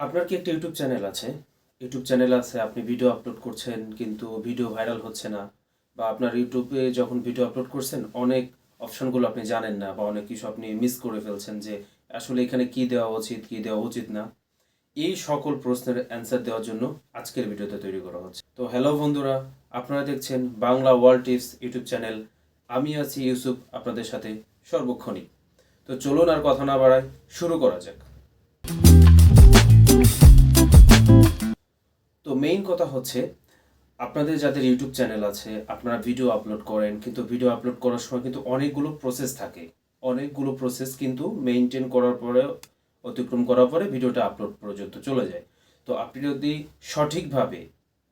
আপনার কি একটা ইউটিউব চ্যানেল আছে? ইউটিউব চ্যানেল আছে, আপনি ভিডিও আপলোড করছেন, কিন্তু ভিডিও ভাইরাল হচ্ছে না। বা আপনার ইউটিউবে যখন ভিডিও আপলোড করছেন, অনেক অপশনগুলো আপনি জানেন না, বা অনেক কিছু আপনি মিস করে ফেলছেন যে, আসলে এখানে কি দেওয়া উচিত, কি দেওয়া উচিত না। এই সকল প্রশ্নের অ্যান্সার দেওয়ার জন্য আজকের ভিডিওতে তৈরি করা হচ্ছে। তো হ্যালো বন্ধুরা, আপনারা দেখছেন Bangla world tips YouTube channel আমি আছি ইউসুফ, আপনাদের সাথে সর্বক্ষণই তো চলুন আর কথা না বাড়ায়, শুরু করা যাক। তো মেইন কথা হচ্ছে, আপনাদের যাদের ইউটিউব চ্যানেল আছে, আপনারা ভিডিও আপলোড করেন, কিন্তু ভিডিও আপলোড করার সময় কিন্তু অনেকগুলো প্রসেস থাকে। অনেকগুলো প্রসেস কিন্তু মেনটেন করার পরে, অতিক্রম করার পরে ভিডিওটা আপলোড পর্যন্ত চলে যায়। তো আপনি যদি সঠিকভাবে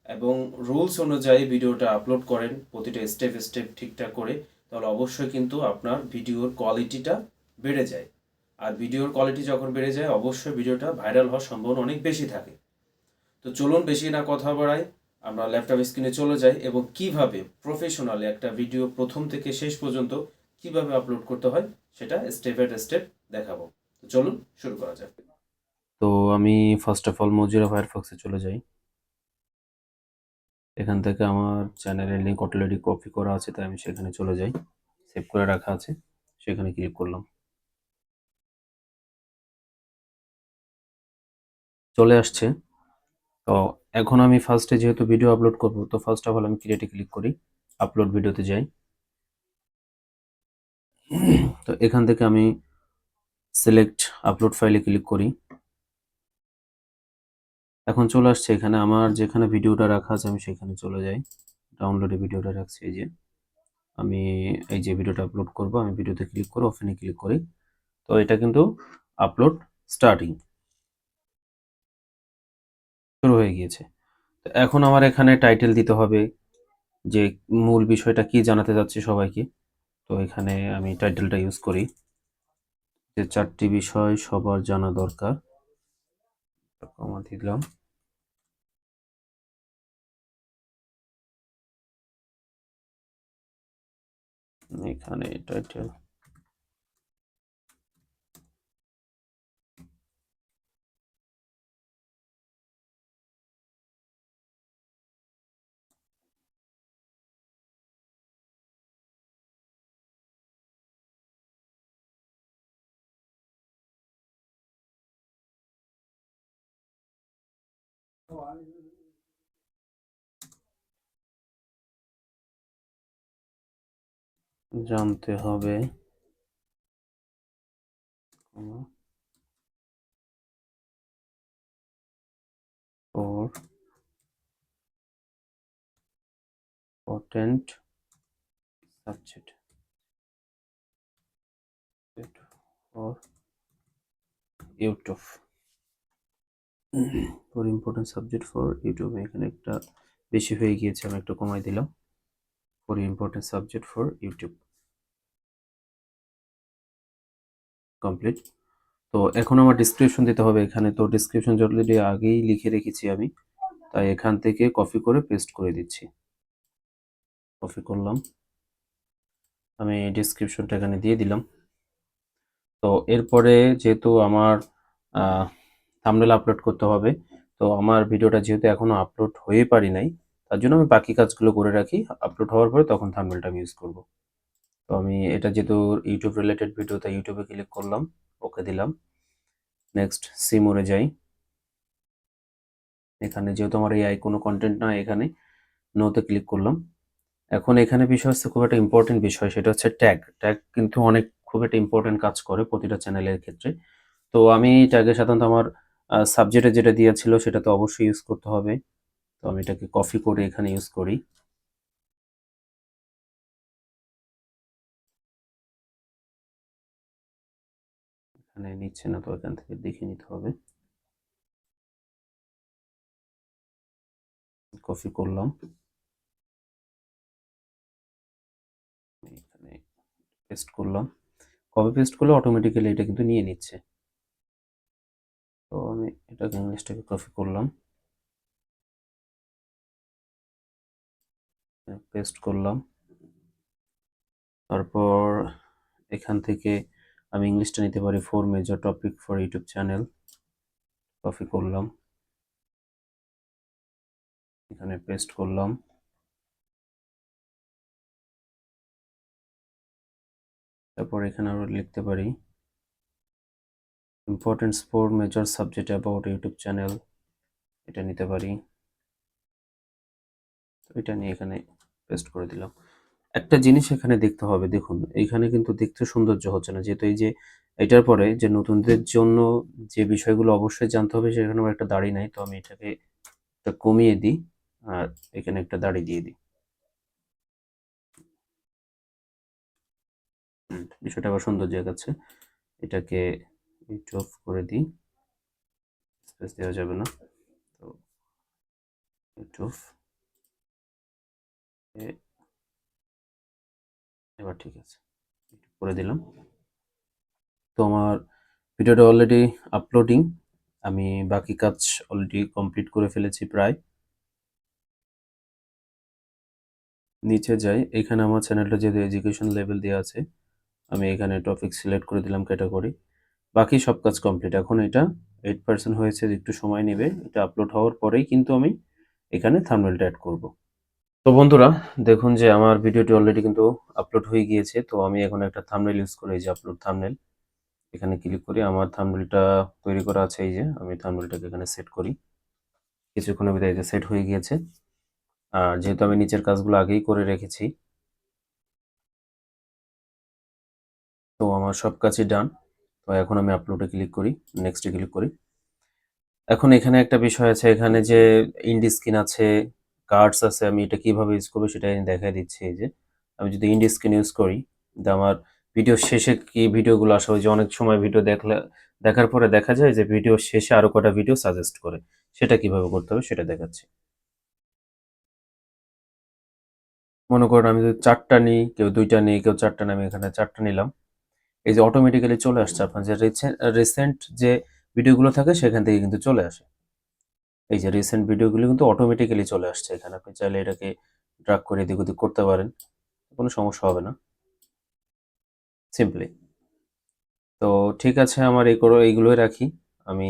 এবং রুলস অনুযায়ী ভিডিওটা আপলোড করেন, প্রতিটা স্টেপ স্টেপ ঠিকঠাক করে, তাহলে অবশ্যই কিন্তু আপনার ভিডিওর কোয়ালিটিটা বেড়ে যায়। আর ভিডিওর কোয়ালিটি যখন বেড়ে যায়, অবশ্যই ভিডিওটা ভাইরাল হওয়ার সম্ভাবনা অনেক বেশি থাকে। তো চলুন বেশি না কথা বাড়াই, আমরা ল্যাপটপ স্ক্রিনে চলে যাই এবং কীভাবে প্রফেশনালি একটা ভিডিও প্রথম থেকে শেষ পর্যন্ত কীভাবে আপলোড করতে হয়, সেটা স্টেপ বাই স্টেপ দেখাবো। তো চলুন শুরু করা যাক। তো আমি ফার্স্ট অফ অল মজিরা ফায়ারফক্সে চলে যাই। এখান থেকে আমার চ্যানেলের লিঙ্ক অলরেডি কপি করা আছে, তাই আমি সেখানে চলে যাই। সেভ করে রাখা আছে, সেখানে ক্লিক করলাম। চলে আসছে। তো এখন আমি ফার্স্টে যেহেতু ভিডিও আপলোড করব, তো ফার্স্ট অফ অল আমি ক্রিয়েটে ক্লিক করি আপলোড ভিডিওতে যাই। তো এখান থেকে আমি সিলেক্ট আপলোড ফাইলে ক্লিক করি। এখন চলে আসছে এখানে আমার যেখানে ভিডিওটা রাখা আছে আমি সেখানে চলে যাই। ডাউনলোডে ভিডিওটা রাখছি এই যে। আমি এই যে ভিডিওটা আপলোড করব, আমি ভিডিওতে ক্লিক করে ওপেনে ক্লিক করি। তো এটা কিন্তু আপলোড স্টার্টিং শুরু হয়ে গিয়েছে। এখন আমার এখানে টাইটেল দিতে হবে যে মূল বিষয়টা কি জানাতে যাচ্ছি সবাইকে। তো এখানে আমি টাইটেলটা ইউজ করি। যে চারটি বিষয় সবার জানা দরকার। দিলাম। এখানে টাইটেল জানতে হবে important subject It for YouTube for important subject for YouTube এখানে একটা বেশি হয়ে গিয়েছে, আমি একটু কমাই দিলাম। For important subject for YouTube complete তো এখন আমার ডিসক্রিপশন দিতে হবে এখানে। তো ডিসক্রিপশন অলরেডি আগেই লিখে রেখেছি আমি। তাই এখান থেকে কপি করে পেস্ট করে দিচ্ছি। কপি করলাম। আমি ডিসক্রিপশনটা এখানে দিয়ে দিলাম। তো এরপরে যেহেতু আমার থাম্বনেল আপলোড করতে হবে। তো আমার ভিডিওটা যেহেতু এখনও আপলোড হয়ে পারি নাই, তার জন্য আমি বাকি কাজগুলো করে রাখি। আপলোড হওয়ার পরে তখন থাম্বনেলটা আমি ইউজ করব। তো আমি এটা যেহেতু ইউটিউব রিলেটেড ভিডিও তাই ইউটিউবে ক্লিক করলাম, ওকে দিলাম। নেক্সট সিমোরে যাই। এখানে যেহেতু আমার এআই কোনো কন্টেন্ট না, এখানে নোতে ক্লিক করলাম। এখন এখানে বিষয় হচ্ছে খুব একটা ইম্পর্টেন্ট বিষয়, সেটা হচ্ছে ট্যাগ ট্যাগ কিন্তু অনেক খুব একটা ইম্পর্টেন্ট কাজ করে প্রতিটা চ্যানেলের ক্ষেত্রে। তো আমি ট্যাগে সাধারণত আমার সাবজেক্টে যেটা দিয়েছিল সেটা তো অবশ্যই ইউজ করতে হবে। তো আমি এটাকে কপি করে এখানে ইউজ করি। এখানে নিচ্ছে না তো এখান থেকে দেখে নিতে হবে। কপি করলাম। এখানে পেস্ট করলাম। কপি পেস্ট করলে? অটোমেটিক্যালি এটা কিন্তু নিয়ে নিচ্ছে। তো আমি এটাকে ইংলিশটাকে কপি করলাম। পেস্ট করলাম। তারপর এখান থেকে আমি ইংলিশটা নিতে পারি four major topic for YouTube channel copy করলাম। এখানে পেস্ট করলাম। তারপর এখানে আমরা লিখতে পারি importance for major subject about YouTube channel এটা নিতে পারি। এটা নিয়ে এখানে পেস্ট করে দিলাম। একটা জিনিস এখানে দেখতে হবে, দেখুন এইখানে কিন্তু দেখতে সৌন্দর্য হচ্ছে না। যেহেতু এই যে এটার পরে যে নতুনদের জন্য যে বিষয়গুলো অবশ্যই জানতে হবে, সেখানে আমার একটা দাড়ি নাই, তো আমি এটাকে একটা কমিয়ে দিই, আর এখানে একটা দাড়ি দিয়ে দিই। বিষয়টা আবার সুন্দর দেখাচ্ছে এটাকে একটু অফ করে দিই। স্পেস দেওয়া যাবে না। তো একটু off। এ- এবার ঠিক আছে করে দিলাম। তো আমার ভিডিওটা অলরেডি আপলোডিং আমি বাকি কাজ অলরেডি কমপ্লিট করে ফেলেছি প্রায়। নিচে যাই, এখানে আমার চ্যানেলটা যেহেতু এডুকেশন লেভেল দেওয়া আছে, আমি এখানে টপিক সিলেক্ট করে দিলাম ক্যাটাগরি বাকি সব কাজ কমপ্লিট এখন এটা এইট পার্সেন্ট হয়েছে, একটু সময় নেবে, এটা আপলোড হওয়ার পরেই কিন্তু আমি এখানে থাম্বনেলটা অ্যাড করব। তো বন্ধুরা, দেখুন যে আমার ভিডিওটি অলরেডি কিন্তু আপলোড হয়ে গিয়েছে, তো আমি এখন একটা থাম্বনেল ইউজ করে এই যে আপলোড থাম্বনেল এখানে ক্লিক করি, আমার থাম্বনেলটা তৈরি করা আছে এই যে, আমি থাম্বনেলটাকে এখানে সেট করি। কিছুক্ষণের ভিতরে যে সেট হয়ে গিয়েছে। আর যেহেতু আমি নিচের কাজগুলো আগেই করে রেখেছি, তো আমার সব কাজই ডান তো এখন আমি আপলোডে ক্লিক করি নেক্সটে ক্লিক করি। এখন এখানে একটা বিষয় আছে, এখানে যে ইন্ডি স্ক্রিন আছে, কার্ডস আছে, আমি এটা কীভাবে ইউজ করব সেটা আমি দেখাই দিচ্ছি, এই যে। আমি যদি ইন্ডি স্ক্রিন ইউজ করি আমার ভিডিও শেষে কি ভিডিওগুলো আসা হয় যে অনেক সময় ভিডিও দেখলে, দেখার পরে দেখা যায় যে ভিডিও শেষে আরও কটা ভিডিও সাজেস্ট করে। সেটা কীভাবে করতে হবে সেটা দেখাচ্ছি। মনে করেন আমি যদি চারটা নিই, কেউ দুইটা নিই, কেউ চারটা নিই, আমি এখানে চারটা নিলাম। এই যে অটোমেটিক্যালি চলে আসছে আপনার যে রিসেন্ট যে ভিডিওগুলো থাকে সেখান থেকে কিন্তু চলে আসে। এই যে রিসেন্ট ভিডিওগুলো কিন্তু অটোমেটিক্যালি চলে আসছে এখানে। আপনি চাইলে এটাকে ড্রাগ করে এদিক ওদিক করতে পারেন, কোনো সমস্যা হবে না। সিম্পলি তো ঠিক আছে, আমার এই করো, এইগুলোই রাখি। আমি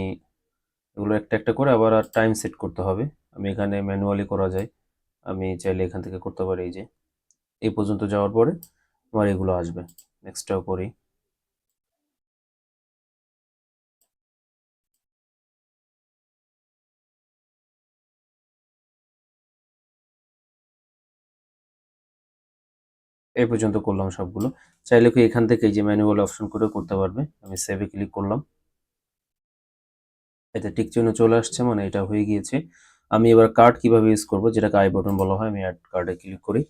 এগুলো একটা একটা করে আবার আর টাইম সেট করতে হবে। আমি এখানে ম্যানুয়ালি করা যায়। আমি চাইলে এখান থেকে করতে পারি এই যে। এই পর্যন্ত যাওয়ার পরে আমার এগুলো আসবে। নেক্সটটাও করি। এই পর্যন্ত করলাম সবগুলো। চাইলে কি এখান থেকে যে ম্যানুয়াল অপশন করে করতে পারবে। আমি সেভে ক্লিক করলাম। এতে টিক চিহ্ন চলে আসছে মানে এটা হয়ে গিয়েছে। আমি এবার কার্ড কীভাবে ইউজ করব, যেটাকে আই বাটন বলা হয়, আমি অ্যাড কার্ডে ক্লিক করি।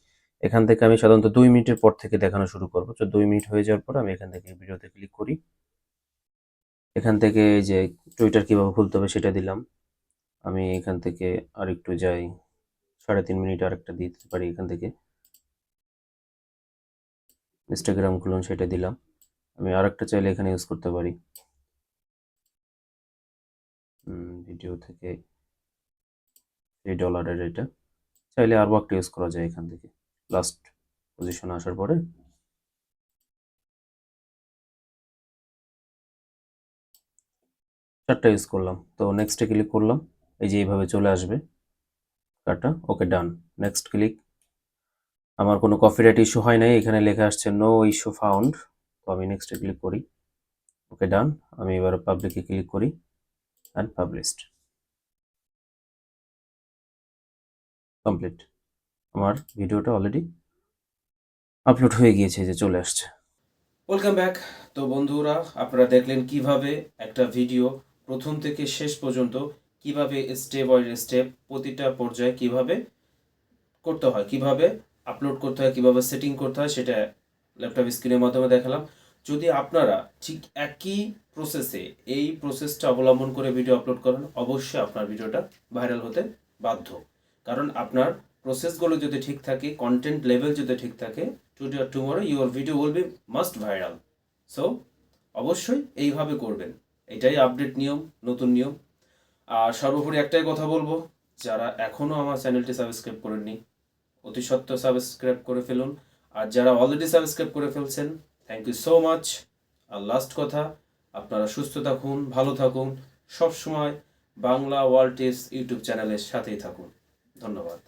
এখান থেকে আমি সাধারণত দুই মিনিটের পর থেকে দেখানো শুরু করব। তো দুই মিনিট হয়ে যাওয়ার পর আমি এখান থেকে ভিডিওতে ক্লিক করি। এখান থেকে যে টুইটার কীভাবে খুলতে হবে সেটা দিলাম। আমি এখান থেকে আর একটু যাই। সাড়ে তিন মিনিট আরেকটা দিতে পারি এখান থেকে। ইনস্টাগ্রাম খুলুন, সেটা দিলাম। আমি আর একটা চাইলে এখানে ইউজ করতে পারি। ভিডিও থেকে এই ডলারের এটা। চাইলে আরও একটা ইউজ করা যায় এখান থেকে। লাস্ট পজিশনে আসার পরে। চারটা ইউজ করলাম। তো নেক্সটে ক্লিক করলাম। এই যে এইভাবে চলে আসবে। কার্ডটা ওকে ডান নেক্সট ক্লিক আমার কোনো কপিরাইট ইস্যু হয় নাই। এখানে লেখা আসছে নো ইস্যু ফাউন্ড তো আমি নেক্সটে ক্লিক করি। ওকে ডান আমি এবার পাবলিকে ক্লিক করি অ্যান্ড পাবলিশড কমপ্লিট আমার ভিডিওটা অলরেডি আপলোড হয়ে গিয়েছে যে চলে আসছে। ওয়েলকাম ব্যাক তো বন্ধুরা, আপনারা দেখলেন কীভাবে একটা ভিডিও প্রথম থেকে শেষ পর্যন্ত কীভাবে স্টেপ বাই স্টেপ প্রতিটা পর্যায়ে কীভাবে করতে হয়, কীভাবে আপলোড করতে হয়, কীভাবে সেটিং করতে হয়, সেটা ল্যাপটপ স্ক্রিনের মাধ্যমে দেখালাম। যদি আপনারা ঠিক একই প্রসেসে এই প্রসেসটা অবলম্বন করে ভিডিও আপলোড করেন, অবশ্যই আপনার ভিডিওটা ভাইরাল হতে বাধ্য। কারণ আপনার প্রসেসগুলো যদি ঠিক থাকে কন্টেন্ট লেভেল যদি ঠিক থাকে today R tomorrow your video will be must viral so অবশ্যই এইভাবে করবেন। এটাই আপডেট নিয়ম, নতুন নিয়ম। আর সর্বোপরি একটাই কথা বলব, যারা এখনও আমার চ্যানেলটি সাবস্ক্রাইব করেননি অতি সত্য সাবস্ক্রাইব করে ফেলুন। আর যারা অলরেডি সাবস্ক্রাইব করে ফেলছেন থ্যাংক ইউ সো মাচ আর লাস্ট কথা, আপনারা সুস্থ থাকুন, ভালো থাকুন, সবসময় বাংলা ওয়ার্ল্ড টেস্ট ইউটিউব চ্যানেলের সাথেই থাকুন। ধন্যবাদ।